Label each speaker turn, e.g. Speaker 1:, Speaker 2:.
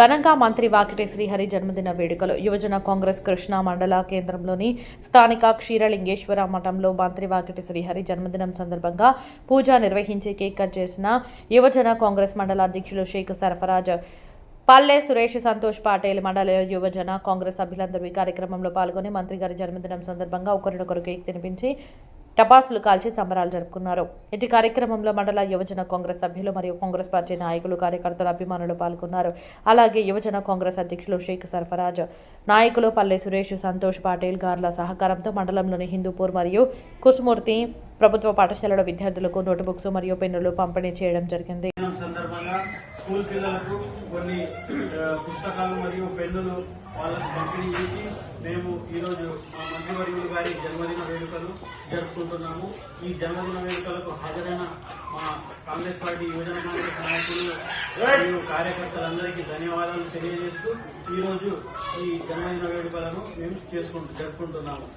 Speaker 1: ఘనంగా మంత్రి వాకిటి శ్రీహరి జన్మదిన వేడుకలు. యువజన కాంగ్రెస్ కృష్ణా మండల కేంద్రంలోని స్థానిక క్షీరలింగేశ్వర మఠంలో మంత్రి వాకిటి శ్రీహరి జన్మదినం సందర్భంగా పూజ నిర్వహించి కేక్ కట్ చేసిన యువజన కాంగ్రెస్ మండల అధ్యక్షులు షేక్ సరఫరాజ్ పల్లె సురేష్ సంతోష్ పాటేల్ మండల యువజన కాంగ్రెస్ సభ్యులందరూ ఈ కార్యక్రమంలో పాల్గొని మంత్రి గారి జన్మదినం సందర్భంగా ఒకరినొకరు కేక్ తినిపించి టపాసులు కాల్చి సంబరాలు జరుపుకున్నారు. ఇటు కార్యక్రమంలో మండల యువజన కాంగ్రెస్ సభ్యులు మరియు కాంగ్రెస్ పార్టీ నాయకులు కార్యకర్తలు అభిమానులు పాల్గొన్నారు. అలాగే యువజన కాంగ్రెస్ అధ్యక్షులు షేక్ సర్ఫరాజ్ నాయకులు పల్లె సురేష్ సంతోష్ పాటిల్ గార్ల సహకారంతో మండలంలోని హిందూపూర్ మరియు కుసుమూర్తి ప్రభుత్వ పాఠశాలల విద్యార్థులకు నోటుబుక్స్ మరియు పెన్నులు పంపిణీ చేయడం జరిగింది.
Speaker 2: స్కూల్ పిల్లలకు కొన్ని పుస్తకాలు మరియు పెన్నులు వాళ్ళకు పంపిణీ చేసి మేము ఈరోజు మా మంత్రివర్యులు గారి జన్మదిన వేడుకలు జరుపుకుంటున్నాము. ఈ జన్మదిన వేడుకలకు హాజరైన మా కాంగ్రెస్ పార్టీ యువజన కాంగ్రెస్ నాయకులు మరియు కార్యకర్తలందరికీ ధన్యవాదాలు తెలియజేస్తూ ఈరోజు ఈ జన్మదిన వేడుకలను మేము చేసుకుంటూ జరుపుకుంటున్నాము.